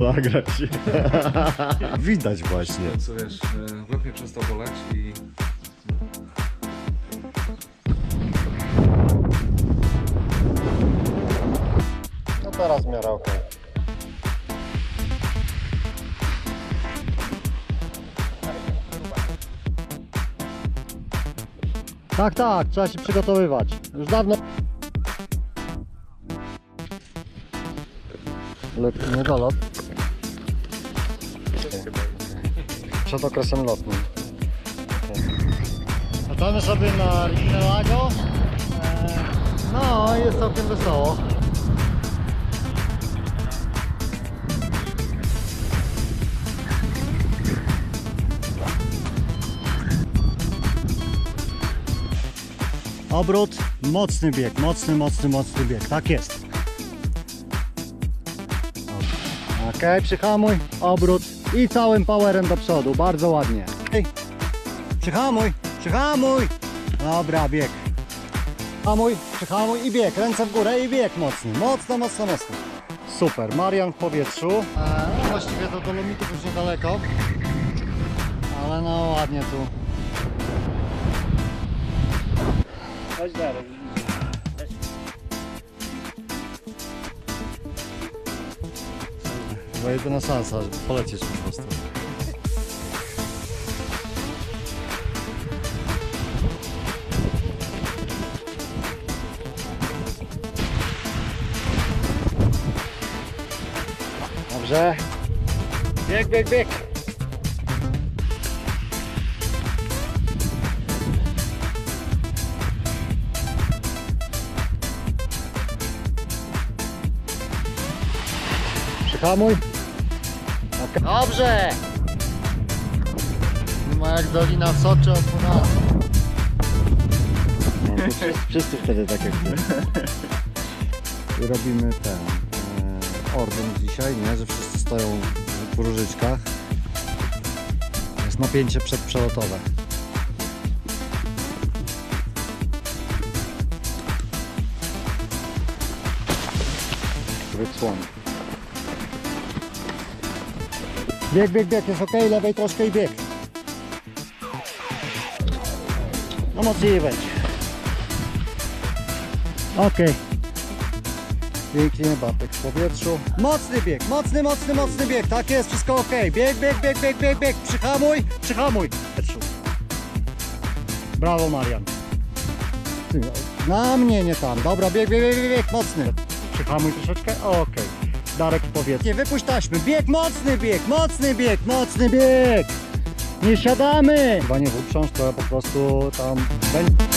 Nagrać. Widać właśnie. Co wiesz, łeb mnie przestał boleć i No teraz w miarę okej. Tak, tak, trzeba się przygotowywać. Już dawno. Letni niedolot. Przed okresem lotnym. Latamy sobie na Lago. Eee, No, jest całkiem wesoło. Obrót, mocny bieg, mocny, mocny, mocny bieg. Tak jest. Ok, przyhamuj, obrót i całym powerem do przodu. Bardzo ładnie. Ej, Przyhamuj, przyhamuj. Dobra, bieg. Hamuj, przyhamuj i bieg. Ręce w górę i bieg mocny. Mocno, mocno, mocno. Super, Marian w powietrzu. Eee, właściwie to do limitów już niedaleko. Ale no ładnie tu. Chodź dalej. Chyba jedyna szansa, polecieć po prostu. Dobrze. Bieg, bieg, bieg. Przyhamuj. Dobrze! Nie ma jak Dolina Soczy o 12. No, to wszyscy, wszyscy wtedy tak jak ty. I robimy ten e, ordyn dzisiaj, nie? Że wszyscy stoją w różyczkach. Jest napięcie przedprzelotowe. Wyksłon. Bieg, bieg, bieg, jest ok, lewej troszkę i bieg. No mocniej będzie. Ok. Pięknie, Bartek w powietrzu. Mocny bieg, mocny, mocny, mocny bieg. Tak jest, wszystko ok. Bieg, bieg, bieg, bieg, bieg, bieg. Przyhamuj, przyhamuj. Brawo, Marian. Ty, Na mnie, nie tam. Dobra, bieg, bieg, bieg, bieg, bieg. mocny. Przyhamuj troszeczkę, okej. Darek w powietrzu. Nie wypuść taśmy. Bieg, mocny bieg, mocny bieg, mocny bieg. Nie siadamy. Chyba nie uprząż, to ja po prostu tam... będzie-